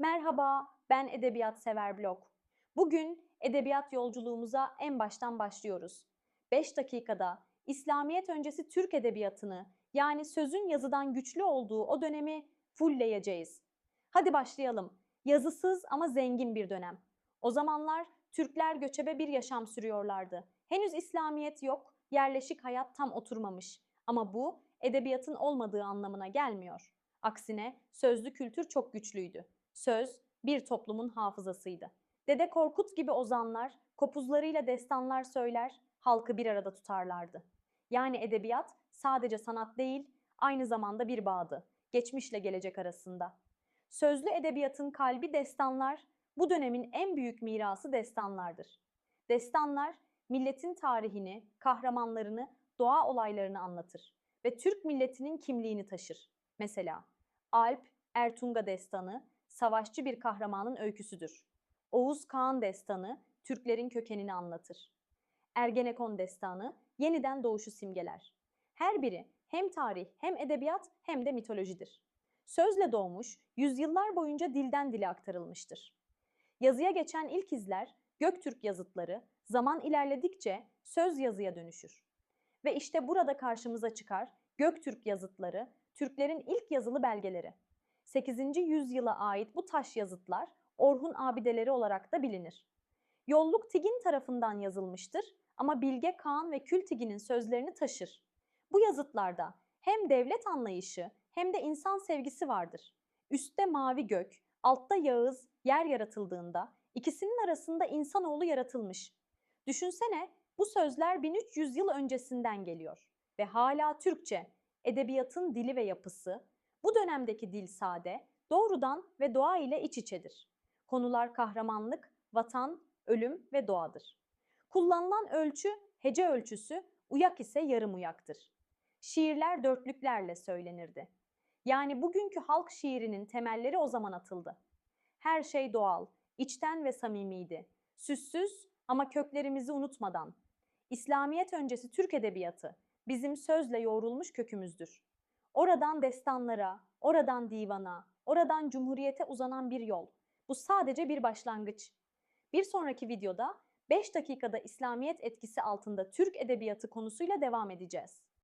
Merhaba, ben Edebiyat Sever Blog. Bugün edebiyat yolculuğumuza en baştan başlıyoruz. 5 dakikada İslamiyet öncesi Türk edebiyatını yani sözün yazıdan güçlü olduğu o dönemi fullleyeceğiz. Hadi başlayalım. Yazısız ama zengin bir dönem. O zamanlar Türkler göçebe bir yaşam sürüyorlardı. Henüz İslamiyet yok, yerleşik hayat tam oturmamış. Ama bu edebiyatın olmadığı anlamına gelmiyor. Aksine sözlü kültür çok güçlüydü. Söz bir toplumun hafızasıydı. Dede Korkut gibi ozanlar kopuzlarıyla destanlar söyler, halkı bir arada tutarlardı. Yani edebiyat sadece sanat değil, aynı zamanda bir bağdı. Geçmişle gelecek arasında. Sözlü edebiyatın kalbi destanlar, bu dönemin en büyük mirası destanlardır. Destanlar, milletin tarihini, kahramanlarını, doğa olaylarını anlatır ve Türk milletinin kimliğini taşır. Mesela Alp, Ertunga destanı, savaşçı bir kahramanın öyküsüdür. Oğuz Kağan destanı, Türklerin kökenini anlatır. Ergenekon destanı, yeniden doğuşu simgeler. Her biri hem tarih hem edebiyat hem de mitolojidir. Sözle doğmuş, yüzyıllar boyunca dilden dile aktarılmıştır. Yazıya geçen ilk izler, Göktürk yazıtları, zaman ilerledikçe söz yazıya dönüşür. Ve işte burada karşımıza çıkar Göktürk yazıtları, Türklerin ilk yazılı belgeleri. 8. yüzyıla ait bu taş yazıtlar Orhun abideleri olarak da bilinir. Yolluk Tigin tarafından yazılmıştır ama Bilge Kağan ve Kültigin'in sözlerini taşır. Bu yazıtlarda hem devlet anlayışı hem de insan sevgisi vardır. Üstte mavi gök, altta Yağız, yer yaratıldığında ikisinin arasında insanoğlu yaratılmış. Düşünsene bu sözler 1300 yıl öncesinden geliyor ve hala Türkçe, edebiyatın dili ve yapısı, bu dönemdeki dil sade, doğrudan ve doğa ile iç içedir. Konular kahramanlık, vatan, ölüm ve doğadır. Kullanılan ölçü, hece ölçüsü, uyak ise yarım uyaktır. Şiirler dörtlüklerle söylenirdi. Yani bugünkü halk şiirinin temelleri o zaman atıldı. Her şey doğal, içten ve samimiydi. Süssüz ama köklerimizi unutmadan. İslamiyet öncesi Türk edebiyatı bizim sözle yoğrulmuş kökümüzdür. Oradan destanlara, oradan divana, oradan cumhuriyete uzanan bir yol. Bu sadece bir başlangıç. Bir sonraki videoda 5 dakikada İslamiyet etkisi altında Türk edebiyatı konusuyla devam edeceğiz.